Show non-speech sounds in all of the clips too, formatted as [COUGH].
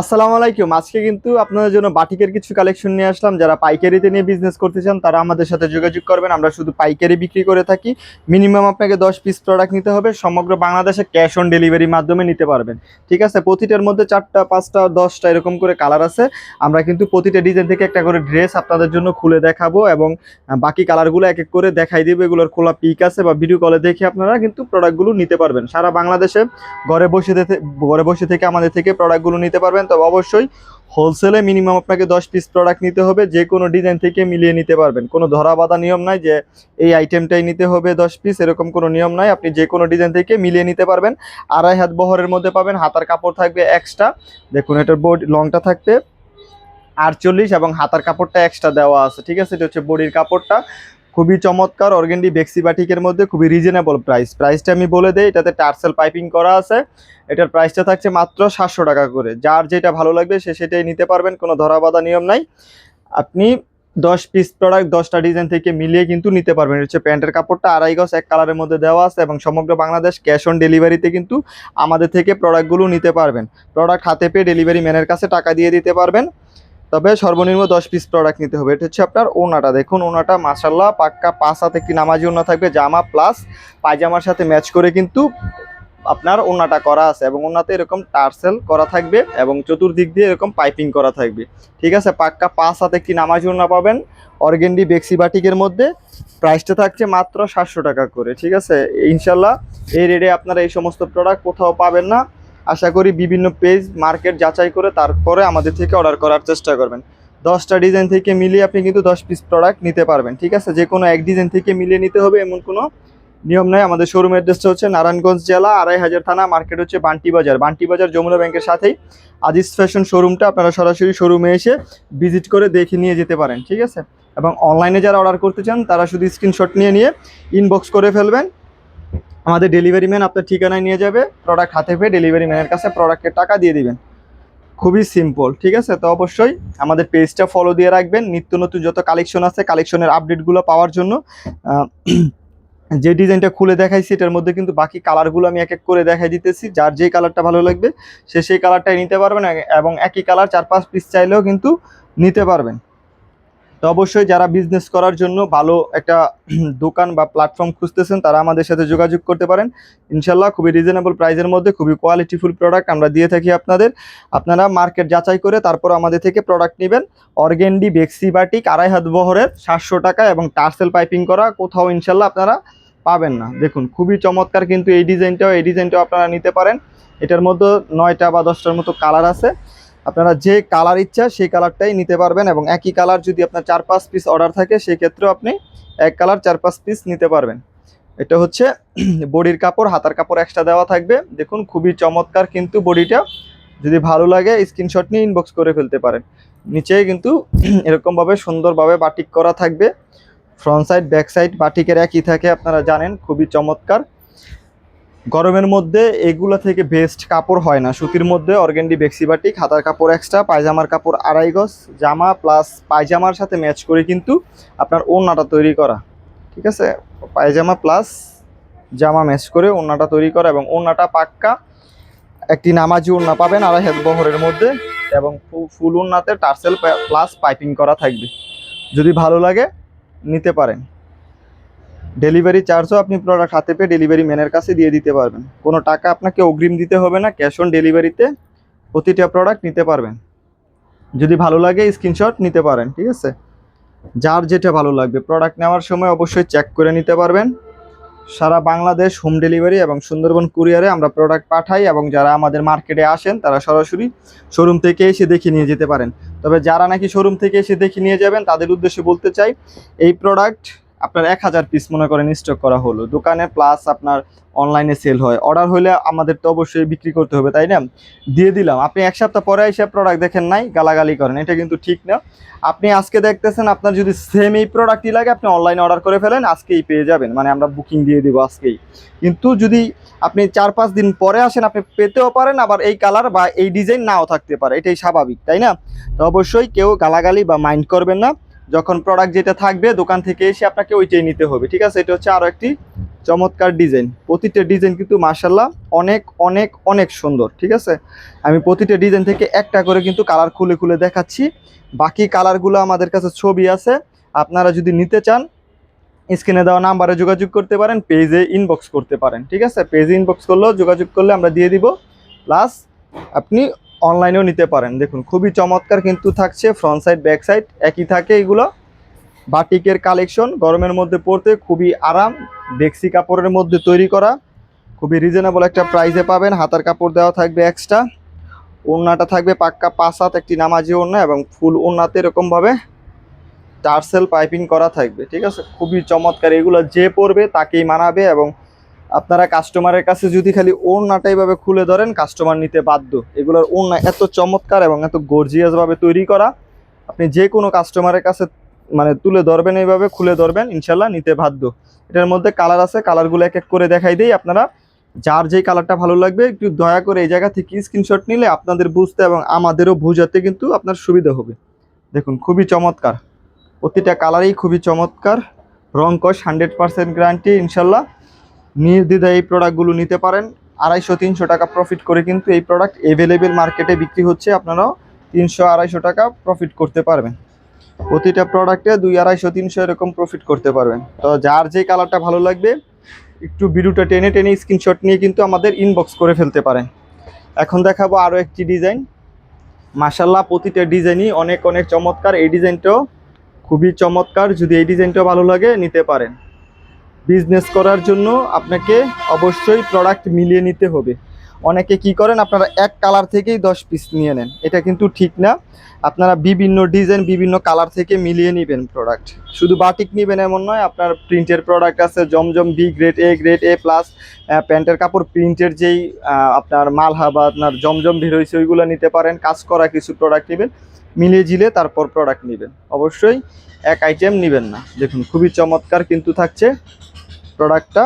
আসসালামু আলাইকুম। আজকে কিন্তু আপনাদের জন্য বাটিকের কিছু কালেকশন নিয়ে আসলাম। যারা পাইকারিতে নিয়ে বিজনেস করতে চান, তারা আমাদের সাথে যোগাযোগ করবেন। আমরা শুধু পাইকারি বিক্রি করে থাকি। মিনিমাম আপনাকে দশ পিস প্রোডাক্ট নিতে হবে। সমগ্র বাংলাদেশে ক্যাশ অন ডেলিভারির মাধ্যমে নিতে পারবেন। ঠিক আছে? প্রতিটার মধ্যে চারটা, পাঁচটা, দশটা এরকম করে কালার আছে। আমরা কিন্তু প্রতিটা ডিজাইন থেকে একটা করে ড্রেস আপনাদের জন্য খুলে দেখাবো এবং বাকি কালারগুলো এক এক করে দেখাই দেবো। এগুলোর খোলা পিক আছে বা ভিডিও কলে দেখে আপনারা কিন্তু প্রোডাক্টগুলো নিতে পারবেন। সারা বাংলাদেশে ঘরে বসে ঘরে বসে থেকে আমাদের থেকে প্রোডাক্টগুলো নিতে পারবেন। তবে অবশ্যই হোলসেলে মিনিমাম আপনাকে দশ পিস প্রোডাক্ট নিতে হবে, যে কোনো ডিজাইন থেকে মিলিয়ে নিতে পারবেন। কোনো ধরা বাঁধা নিয়ম নাই যে এই আইটেমটাই নিতে হবে দশ পিস এরকম কোনো নিয়ম নাই। আপনি যে কোনো ডিজাইন থেকে মিলিয়ে নিতে পারবেন। আড়াই হাত বহরের মধ্যে পাবেন, হাতার কাপড় থাকবে এক্সট্রা দেখুন, এটার বোর্ড লংটা থাকবে আটচল্লিশ এবং হাতার কাপড়টা এক্সট্রা দেওয়া আছে, ঠিক আছে? এটা হচ্ছে বডির কাপড়টা। খুবই চমৎকার, অর্গেন্ডি বেক্সি বাটিকের মধ্যে খুবই রিজনেবল প্রাইস প্রাইসটা আমি বলে দেই, এটাতে টার্সেল পাইপিং করা আছে। এটার প্রাইসটা থাকছে মাত্র সাতশো টাকা করে। যার যেটা ভালো লাগবে, সে সেটাই নিতে পারবেন, কোনো ধরা বাঁধা নিয়ম নাই। আপনি দশ পিস প্রোডাক্ট দশটা ডিজাইন থেকে মিলিয়ে কিন্তু নিতে পারবেন। হচ্ছে প্যান্টের কাপড়টা আড়াই গজ, এক কালারের মধ্যে দেওয়া আছে এবং সমগ্র বাংলাদেশ ক্যাশ অন ডেলিভারিতে কিন্তু আমাদের থেকে প্রোডাক্টগুলো নিতে পারবেন। প্রোডাক্ট হাতে পেয়ে ডেলিভারি ম্যানের কাছে টাকা দিয়ে দিতে পারবেন। তবে সর্বনিম্ন দশ পিস প্রোডাক্ট নিতে হবে। এটা হচ্ছে আপনার ওনাটা। দেখুন, ওনাটা মাসাল্লাহ পাক্কা পাঁচ হাতে একটি নামাজি ওনা থাকবে, জামা প্লাস পায়জামার সাথে ম্যাচ করে কিন্তু আপনার ওনাটা করা আছে এবং ওনাতে এরকম টার্সেল করা থাকবে এবং চতুর্দিক দিয়ে এরকম পাইপিং করা থাকবে। ঠিক আছে? পাক্কা পাঁচ হাতে একটি নামাজি ওনা পাবেন? অর্গেন্ডি বেক্সি বাটিকের মধ্যে। প্রাইসটা থাকছে মাত্র সাতশো টাকা করে। ঠিক আছে? ইনশাল্লাহ এই রেটে আপনারা এই সমস্ত প্রোডাক্ট কোথাও পাবেন না। আশা করি বিভিন্ন পেজ মার্কেট যাচাই করে তারপরে আমাদের থেকে অর্ডার করার চেষ্টা করবেন। দশটা ডিজাইন থেকে মিলিয়ে আপনি কিন্তু দশ পিস প্রোডাক্ট নিতে পারবেন, ঠিক আছে? যে কোনো এক ডিজাইন থেকে মিলিয়ে নিতে হবে, এমন কোনো নিয়ম নয় আমাদের শোরুম অ্যাড্রেসটা হচ্ছে নারায়ণগঞ্জ জেলা, আড়াই হাজার থানা মার্কেট হচ্ছে বান্টি বাজার। বান্টি বাজার যমুনা ব্যাংকের সাথেই আজিজ ফ্যাশন শোরুমটা আপনারা সরাসরি শোরুমে এসে ভিজিট করে দেখে নিয়ে যেতে পারেন, ঠিক আছে? এবং অনলাইনে যারা অর্ডার করতে চান, তারা শুধু স্ক্রিনশট নিয়ে নিয়ে ইনবক্স করে ফেলবেন। আমাদের ডেলিভারি ম্যান আপনার ঠিকানায় নিয়ে যাবে প্রোডাক্ট হাতে পেয়ে ডেলিভারি ম্যানের কাছে প্রোডাক্টের টাকা দিয়ে দিবেন। খুবই সিম্পল ঠিক আছে? তো অবশ্যই আমাদের পেজটা ফলো দিয়ে রাখবেন। নিত্য নতুন যত কালেকশন আছে কালেকশনের আপডেটগুলো পাওয়ার জন্য যে ডিজাইনটা খুলে দেখাইছি, এটার মধ্যে কিন্তু বাকি কালারগুলো আমি এক এক করে দেখাই দিতেছি। যার যেই কালারটা ভালো লাগবে, সে সেই কালারটাই নিতে পারবেন, এবং একই কালার চার পাঁচ পিস চাইলেও কিন্তু নিতে পারবেন। তো অবশ্যই যারা বিজনেস করার জন্য ভালো একটা [CLEARS THROAT] দোকান বা প্ল্যাটফর্ম খুঁজতেছেন, তারা আমাদের সাথে যোগাযোগ করতে পারেন। ইনশাল্লাহ খুবই রিজনেবল প্রাইসের মধ্যে, খুবই কোয়ালিটিফুল প্রোডাক্ট আমরা দিয়ে থাকি আপনাদের। আপনারা মার্কেট যাচাই করে তারপর আমাদের থেকে প্রোডাক্ট নেবেন। অর্গেন্ডি বেক্সি বাটিক আড়াই হাত বহরের, সাতশো টাকা এবং টার্সেল পাইপিং করা কোথাও ইনশাল্লাহ আপনারা পাবেন না। দেখুন, খুবই চমৎকার কিন্তু এই ডিজাইনটাও এই ডিজাইনটাও আপনারা নিতে পারেন। এটার মধ্যে নয়টা বা দশটার মতো কালার আছে। আপনারা যে কালার ইচ্ছা সেই কালারটাই নিতে পারবেন এবং একই কালার যদি আপনার চার পাঁচ পিস অর্ডার থাকে সেই ক্ষেত্রেও আপনি এক কালার চার পাঁচ পিস নিতে পারবেন। এটা হচ্ছে [CLEARS THROAT] বডির কাপড়, হাতার কাপড় এক্সট্রা দেওয়া থাকবে। দেখুন, খুবই চমৎকার কিন্তু বডিটা। যদি ভালো লাগে স্ক্রিনশট নিয়ে ইনবক্স করে ফেলতে পারেন। নিচে কিন্তু [CLEARS THROAT] এরকমভাবে সুন্দরভাবে বাটিক করা থাকবে। ফ্রন্ট সাইড ব্যাক সাইড বাটিকের একই থাকে, আপনারা জানেন। খুবই চমৎকার। গরমের মধ্যে এগুলো থেকে বেস্ট কাপড় হয় না। সুতির মধ্যে অর্গেন্ডি বেক্সি বাটিক হাতার কাপড় এক্সট্রা পায়জামার কাপড় আড়াই গজ, জামা প্লাস পায়জামার সাথে ম্যাচ করে কিন্তু আপনার ওড়নাটা তৈরি করা। ঠিক আছে? পায়জামা প্লাস জামা ম্যাচ করে ওড়নাটা তৈরি করা এবং ওড়নাটা পাক্কা। একটি নামাজি ওড়না পাবেন আড়াই হাত বহরের মধ্যে এবং ফুল ওড়নাতে টার্সেল প্লাস পাইপিং করা থাকবে। যদি ভালো লাগে, নিতে পারেন। ডেলিভারি চার্জও আপনি প্রোডাক্ট হাতে পেয়ে ডেলিভারি ম্যানের কাছে দিয়ে দিতে পারবেন। কোনো টাকা আপনাকে অগ্রিম দিতে হবে না ক্যাশ অন ডেলিভারিতে প্রতিটা প্রোডাক্ট নিতে পারবেন। যদি ভালো লাগে স্ক্রিনশট নিতে পারেন, ঠিক আছে? যার যেটা ভালো লাগবে প্রোডাক্ট নেওয়ার সময় অবশ্যই চেক করে নিতে পারবেন। সারা বাংলাদেশ হোম ডেলিভারি এবং সুন্দরবন কুরিয়ারে আমরা প্রোডাক্ট পাঠাই এবং যারা আমাদের মার্কেটে আসেন, তারা সরাসরি শোরুম থেকে এসে দেখে নিয়ে যেতে পারেন। তবে যারা নাকি শোরুম থেকে এসে দেখে নিয়ে যাবেন, তাদের উদ্দেশ্যে বলতে চাই, এই প্রোডাক্ট আপনার এক হাজার পিস মনে করেন স্টক করা হলো। দোকানে প্লাস আপনার অনলাইনে সেল হয়। অর্ডার হলে আমাদের তো অবশ্যই বিক্রি করতে হবে, তাই না? দিয়ে দিলাম। আপনি এক সপ্তাহ পরে এসে প্রোডাক্ট দেখেন নাই, গালাগালি করেন। এটা কিন্তু ঠিক না। আপনি আজকে দেখতেছেন আপনার যদি সেম এই প্রোডাক্টই লাগে, আপনি অনলাইনে অর্ডার করে ফেলেন, আজকেই পেয়ে যাবেন। মানে আমরা বুকিং দিয়ে দিব আজকেই। কিন্তু যদি আপনি চার পাঁচ দিন পরে আসেন, আপনি পেতেও পারেন, আবার এই কালার বা এই ডিজাইন নাও থাকতে পারে। এটাই স্বাভাবিক, তাই না? তো অবশ্যই কেউ গালাগালি বা মাইন্ড করবেন না। যখন প্রোডাক্ট যেটা থাকবে, দোকান থেকে এসে আপনাকে ওইটাই নিতে হবে, ঠিক আছে? এটা হচ্ছে আরও একটি চমৎকার ডিজাইন প্রতিটা ডিজাইন কিন্তু মার্শাল্লাহ অনেক অনেক অনেক সুন্দর, ঠিক আছে? আমি প্রতিটা ডিজাইন থেকে একটা করে কিন্তু কালার খুলে খুলে দেখাচ্ছি। বাকি কালারগুলো আমাদের কাছে ছবি আছে। আপনারা যদি নিতে চান স্ক্রিনে দেওয়া নাম্বারে যোগাযোগ করতে পারেন পেজে ইনবক্স করতে পারেন, ঠিক আছে? পেজে ইনবক্স করলেও যোগাযোগ করলে আমরা দিয়ে দিব। প্লাস আপনি অনলাইনেও নিতে পারেন। দেখুন, খুবই চমৎকার কিন্তু থাকছে ফ্রন্ট সাইড ব্যাক সাইড একই থাকে এগুলো। বাটিকের কালেকশন গরমের মধ্যে পড়তে খুবই আরাম ডেক্সি কাপড়ের মধ্যে তৈরি করা। খুবই রিজনেবল একটা প্রাইসে পাবেন, হাতার কাপড় দেওয়া থাকবে এক্সট্রা ওড়নাটা থাকবে পাক্কা পাঁচ হাত, একটি নামাজি ওড়না এবং ফুল ওড়নাতে এরকমভাবে টার্সেল পাইপিং করা থাকবে, ঠিক আছে? খুবই চমৎকার, এগুলো যে পরবে তাকেই মানাবে এবং আপনারা কাস্টমারের কাছে যদি খালি ওড়নাটা এইভাবে খুলে ধরেন কাস্টমার নিতে বাধ্য। এগুলোর ওড়না এত চমৎকার এবং এত গর্জিয়াসভাবে তৈরি করা। আপনি যে কোনো কাস্টমারের কাছে মানে তুলে ধরবেন এইভাবে, খুলে ধরবেন ইনশাল্লাহ নিতে বাধ্য। এটার মধ্যে কালার আছে কালারগুলো এক এক করে দেখাই দিই আপনারা। যার যেই কালারটা ভালো লাগবে, একটু দয়া করে এই জায়গা থেকে স্ক্রিনশট নিলে আপনাদের বুঝতে এবং আমাদেরও বুঝাতে কিন্তু আপনার সুবিধা হবে। দেখুন, খুবই চমৎকার। প্রতিটা কালারই খুবই চমৎকার। রং কস হান্ড্রেড পার্সেন্ট গ্যারান্টি ইনশাল্লাহ নির্দ্বিধায় এই প্রোডাক্টগুলো নিতে পারেন। আড়াইশো, তিনশো টাকা প্রফিট করে কিন্তু এই প্রোডাক্ট এভেলেবেল মার্কেটে বিক্রি হচ্ছে। আপনারাও তিনশো, আড়াইশো টাকা প্রফিট করতে পারবেন। প্রতিটা প্রোডাক্টে দুই, আড়াইশো, তিনশো এরকম প্রফিট করতে পারবেন। তো যার যে কালারটা ভালো লাগবে, একটু ভিডিওটা টেনে টেনে স্ক্রিনশট নিয়ে কিন্তু আমাদের ইনবক্স করে ফেলতে পারেন। এখন দেখাবো আরও একটি ডিজাইন মাসাল্লাহ প্রতিটা ডিজাইনই অনেক অনেক চমৎকার। এই ডিজাইনটাও খুবই চমৎকার। যদি এই ডিজাইনটাও ভালো লাগে, নিতে পারেন। বিজনেস করার জন্য আপনাকে অবশ্যই প্রোডাক্ট মিলিয়ে নিতে হবে। অনেকে কি করেন, আপনারা এক কালার থেকেই দশ পিস নিয়ে নেন। এটা কিন্তু ঠিক না। আপনারা বিভিন্ন ডিজাইন বিভিন্ন কালার থেকে মিলিয়ে নেবেন প্রোডাক্ট শুধু বাটিক নেবেন এমন নয়, আপনার প্রিন্টের প্রোডাক্ট আছে, জমজম B grade A grade A plus প্যান্টের কাপড় প্রিন্টের যেই আপনার মালহা বা আপনার জমজম বের হয়েছে ওইগুলো নিতে পারেন। কাজ করা কিছু প্রোডাক্ট নেবেন, মিলিয়ে ঝিলে তারপর প্রোডাক্ট নেবেন। অবশ্যই এক আইটেম নেবেন না। দেখুন, খুবই চমৎকার কিন্তু থাকছে। প্রোডাক্টটা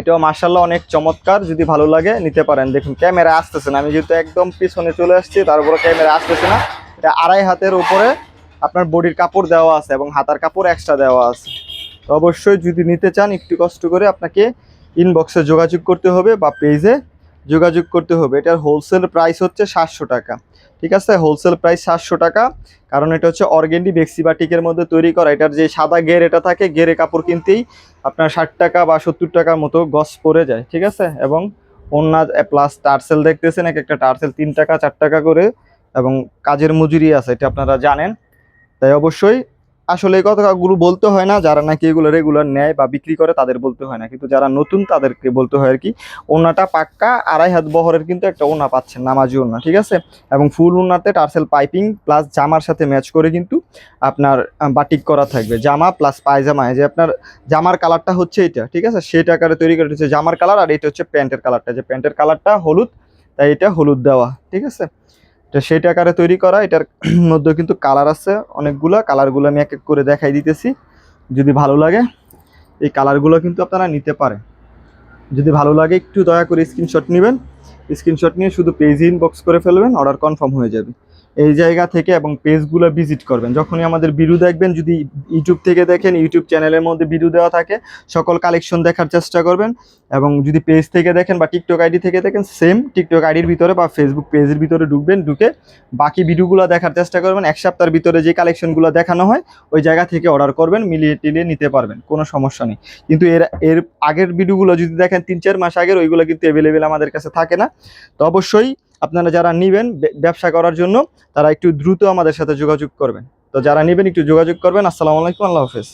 এটাও মার্শাল্লাহ অনেক চমৎকার, যদি ভালো লাগে নিতে পারেন। দেখুন ক্যামেরা আসতেছে না। আমি যেহেতু একদম পিছনে চলে আসছি তারপরে ক্যামেরা আসতেছে না। এটা আড়াই হাতের উপরে আপনার বডির কাপড় দেওয়া আছে এবং হাতার কাপড় এক্সট্রা দেওয়া আছে। তো অবশ্যই যদি নিতে চান, একটু কষ্ট করে আপনাকে ইনবক্সে যোগাযোগ করতে হবে বা পেজে যোগাযোগ করতে হবে। এটার হোলসেল প্রাইস হচ্ছে সাতশো টাকা। ঠিক আছে? হোলসেল প্রাইস সাতশো টাকা। কারণ এটা হচ্ছে অর্গেন্ডি টিকের মধ্যে তৈরি করা। এটার যে সাদা গের এটা থাকে গেরে কাপড় কিনতেই আপনার ষাট টাকা বা সত্তর টাকার মতো গস পরে যায়, ঠিক আছে? এবং অন্য প্লাস টার্সেল দেখতেছেন এক একটা টার্সেল তিন টাকা, চার টাকা করে এবং কাজের মজুরি আছে, এটা আপনারা জানেন। তাই অবশ্যই আসলে এই কথাগুলো বলতে হয় না, যারা নাকি এগুলো রেগুলার নেয় বা বিক্রি করে তাদের বলতে হয় না। কিন্তু যারা নতুন তাদেরকে বলতে হয় আর কি, ওনাটা পাক্কা আড়াই হাত বহরের কিন্তু একটা ওনা পাচ্ছেন, নামাজি ওনা, ঠিক আছে? এবং ফুল ওনাতে টার্সেল পাইপিং প্লাস জামার সাথে ম্যাচ করে কিন্তু আপনার বাটিক করা থাকবে। জামা প্লাস পায়জামা যে আপনার জামার কালারটা হচ্ছে এটা, ঠিক আছে? সেটা আকারে তৈরি করে হচ্ছে জামার কালার আর এটা হচ্ছে প্যান্টের কালারটা যে প্যান্টের কালারটা হলুদ, তাই এটা হলুদ দেওয়া, ঠিক আছে? তো সেটা আকারে তৈরি করা, এটার [CLEARS THROAT] মধ্যে কিন্তু কালার আছে অনেকগুলো। কালারগুলো আমি এক এক করে দেখাই দিতেছি, যদি ভালো লাগে। এই কালারগুলো কিন্তু আপনারা নিতে পারেন। যদি ভালো লাগে, একটু দয়া করে স্ক্রিনশট নেবেন। স্ক্রিনশট নিয়ে শুধু পেজ ইনবক্স করে ফেলবেন অর্ডার কনফার্ম হয়ে যাবে। এই জায়গা থেকে এবং পেজগুলো ভিজিট করবেন। যখনই আমাদের ভিডিও দেখবেন, যদি ইউটিউব থেকে দেখেন, ইউটিউব চ্যানেলের মধ্যে ভিডিও দেওয়া থাকে, সকল কালেকশন দেখার চেষ্টা করবেন এবং যদি পেজ থেকে দেখেন বা টিকটক আইডি থেকে দেখেন সেম টিকটক আইডির ভিতরে বা ফেসবুক পেজের ভিতরে ঢুকবেন, ঢুকে বাকি ভিডিওগুলো দেখার চেষ্টা করবেন। এক সপ্তাহের ভিতরে যে কালেকশনগুলো দেখানো হয়, ওই জায়গা থেকে অর্ডার করবেন, মিলিয়ে টিলিয়ে নিতে পারবেন, কোনো সমস্যা নেই। কিন্তু এর এর আগের ভিডিওগুলো যদি দেখেন, তিন চার মাস আগের, ওইগুলো কিন্তু অ্যাভেলেবেল আমাদের কাছে থাকে না। তো অবশ্যই আপনারা যারা নেবেন ব্যবসা করার জন্য, তারা একটু দ্রুত আমাদের সাথে যোগাযোগ করবেন। তো যারা নেবেন একটু যোগাযোগ করবেন। আসসালামু আলাইকুম, আল্লাহ হাফেজ।